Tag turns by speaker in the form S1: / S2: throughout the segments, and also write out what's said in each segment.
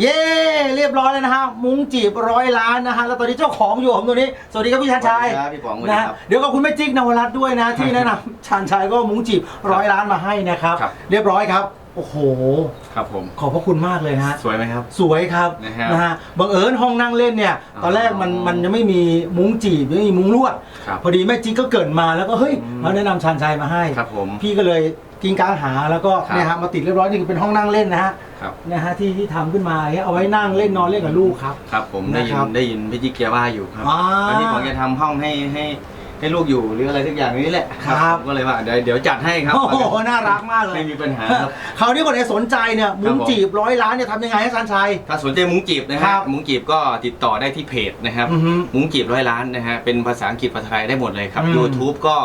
S1: เย้เรียบร้อยแล้วนะฮะมุ้งจีบร้อยล้านนะฮะแล้วตอนนี้เจ้าของอยู่ผมตัวนี้สวัสดีครับพี่ชานชัย
S2: สวัสดีครับพี่ป๋องสวัสดี
S1: นะครับ เดี๋ยวก็คุณแม่จิ๊กนวรัตน์ด้วยนะที่แนะนำชานชัยก็มุ้งจีบร้อยล้านมาให้นะครับ
S2: ครับ
S1: เรียบร้อยครับ โอ้โห
S2: ครับผม
S1: ขอบพระคุณมากเลยนะฮะ
S2: สวยไหมครับ
S1: สวยครับ
S2: นะฮะ
S1: นะฮะบังเอิญห้องนั่งเล่นเนี่ย
S2: อ๋อ
S1: ตอนแรกมันมันยังไม่มีมุ้งจีบไม่มีมุ้งลวด
S2: ครับ
S1: พอดีแม่จิ๊กก็เกริดมาแล้วก็เฮ้ย
S2: อืม
S1: มาแนะนำชานชัยมาให้
S2: ครับผม
S1: พี่ก็เลย กินกลางหาแล้วก็
S2: ครับ
S1: เนี่ยฮะมาติดเรียบร้อยนี่คือเป็นห้องนั่งเล่นนะฮะ
S2: ครับ
S1: นะฮะที่ที่ทำขึ้นมาเนี่ยเอาไว้นั่งเล่นนอนเล่นกับลูกครับ
S2: ครับผมได้ยิ
S1: นะครับ
S2: นได้ยินพี่จิ๊กเกียร์ว่าอยู่ครับ
S1: อ่า
S2: แล้วนี่ผมจะทำห้องให้ให้ให้ลูกอยู่หรืออะไรสักอย่างนี้แหละ
S1: ครับ
S2: ผมก็เลยว่าเดี๋ยวเดี๋ยวจัดให้ครับ
S1: โอ้โหน่ารักมากเลย
S2: ไม่มีปัญหาครับ
S1: คราวนี้คนไหนสนใจเนี่ยมุ้ง
S2: ผม
S1: จีบร้อยล้านเนี่ยทำยังไงให้ชานชัย
S2: ถ้าสนใจมุ้งจีบนะ
S1: ค
S2: ฮะ
S1: รับ
S2: มุ้งจีบก็ติดต่อได้ที่เพจนะครับ
S1: อือฮึ
S2: มุ้งจีบร้อยล้านนะฮะเป็นภาษาอังกฤษภาษาไทยได้หมดเลยครับ
S1: อืม
S2: YouTube ก็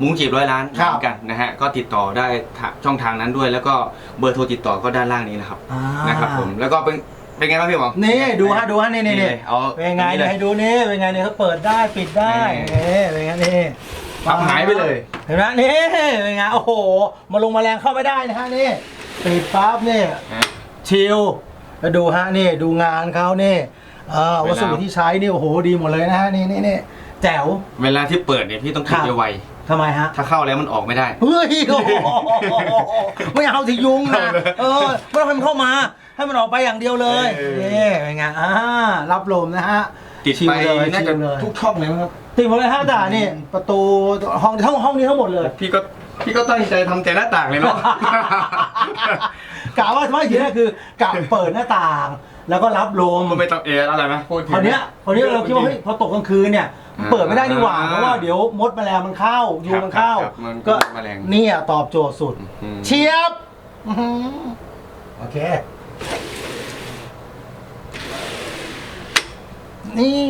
S2: มุ้งจีบร้อยล้าน
S1: ครับ
S2: เหมือนกันนะฮะก็ติดต่อได้ทางช่องทางนั้นด้วย แล้วก็เบอร์โทรติดต่อก็ด้านล่างนี้นะครับ
S1: อ่า
S2: นะครับผมแล้วก็เป็นเป็นไงบ้างพี่หมอ
S1: นี่ดูฮะดูฮะนี่นี่นี่
S2: เลยเอา
S1: เป็นไง
S2: อั
S1: เนี่ยให้ดูนี่เป็นไงเนี่ยเขาเปิดได้ปิดได้
S2: นี่
S1: นี่เป็นไงนี่
S2: ปั๊บหายไปเลย
S1: เห็นไหมนี่เป็นไงโอ้โหมาลงแมาแรงเข้าไม่ได้นะฮะนี่ปิดปั๊บนี่
S2: ฮะ
S1: ชิลแล้วดูฮะนี่ดูงานเขานี่เออวัสดุที่ใช้นี่โอ้โหดีหมดเลยนะฮะนี่นี่นี่แจ๋ว
S2: เวลาที่เปิดเนี่ยพี่ต้อง
S1: ครั
S2: คิด
S1: บ
S2: ไว
S1: ทำไมฮะ
S2: ๆถ้าเข้าแล้วมันออกไม่ได้
S1: เฮ้ยโอ้โหไม่เอาสิยุงนะ เออไม่ต้องให้มันเข้ามา ให้มันออกไปอย่างเดียวเลย
S2: เออ
S1: นี่เป็นไงอ่ารับลมนะฮะ
S2: ติด
S1: ชิล
S2: ไป
S1: เลย
S2: น่าจะ
S1: ชิลเลย
S2: ทุกช่องเลยมั้งครับ
S1: ติดหมดเลยฮะแต่นี่ ประตูห้องทั้งห้องนี้ทั้งหมดเลย
S2: พี่ก็พี่ก็ตั้งใจทำแต่หน้าต่างเลยเนาะ
S1: กะว่าสมัยทีแรกคือกะเปิดหน้าต่าง แล้วก็รับลม
S2: มันไม่ต้องเออะไรไหมพูด
S1: คราวเนี้ยคราวเนี้ยเราคิดว่าเฮ้ยพอตกกลางคืนเนี่ย
S2: อ่า
S1: เปิดไม่ได้นี่หว่าเพราะว่าเดี๋ยวมดแมลงมันเข้ายุงมันเข้า
S2: ครับครับมันก็
S1: ก็
S2: แมลง
S1: เนี่ยตอบโจทย์สุด
S2: อืม
S1: เชียบอื้อหือโอเค นี่